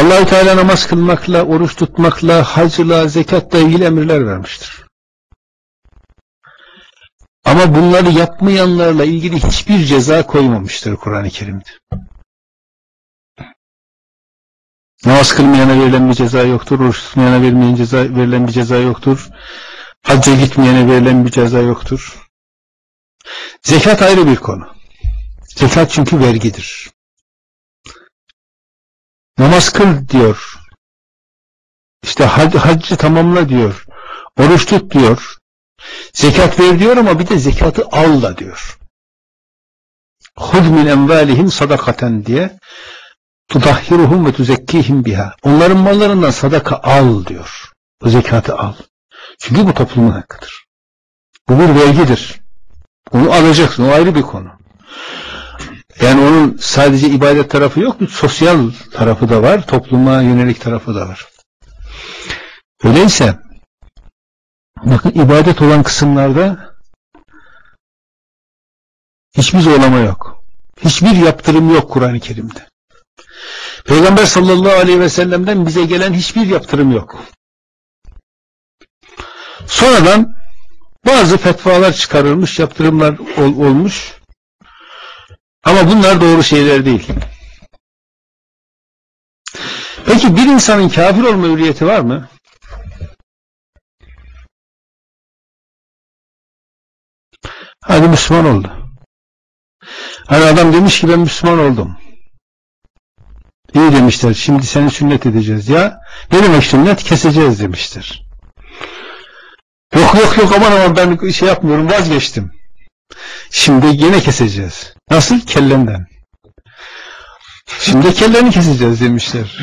Allahü Teala namaz kılmakla, oruç tutmakla, hacla, zekatla ilgili emirler vermiştir. Ama bunları yapmayanlarla ilgili hiçbir ceza koymamıştır Kur'an-ı Kerim'de. Namaz kılmayana verilen bir ceza yoktur, oruç tutmayana verilen, ceza, verilen bir ceza yoktur, hacca gitmeyene verilen bir ceza yoktur. Zekat ayrı bir konu. Zekat çünkü vergidir. Namaz kıl diyor. İşte hac, haccı tamamla diyor. Oruç tut diyor. Zekat ver diyor ama bir de zekatı al da diyor. Hud min envalihim sadakaten diye tudahhiruhum ve tuzekkihim biha. Onların mallarından sadaka al diyor. O zekatı al. Çünkü bu toplumun hakkıdır. Bu bir vergidir. Onu alacaksın. O ayrı bir konu. Onun sadece ibadet tarafı yok, bir sosyal tarafı da var, topluma yönelik tarafı da var. Öyleyse bakın ibadet olan kısımlarda hiçbir zorlama yok. Hiçbir yaptırım yok Kur'an-ı Kerim'de. Peygamber sallallahu aleyhi ve sellem'den bize gelen hiçbir yaptırım yok. Sonradan bazı fetvalar çıkarılmış, yaptırımlar ol, olmuş. Ama bunlar doğru şeyler değil. Peki bir insanın kafir olma hürriyeti var mı? Hadi Müslüman oldu. Hani adam demiş ki ben Müslüman oldum. İyi demişler. Şimdi seni sünnet edeceğiz. Ya ne demek sünnet? Keseceğiz demiştir. Yok yok yok aman aman ben şey yapmıyorum vazgeçtim. Şimdi yine keseceğiz. Nasıl? Kellenden. Şimdi kelleni keseceğiz demişler.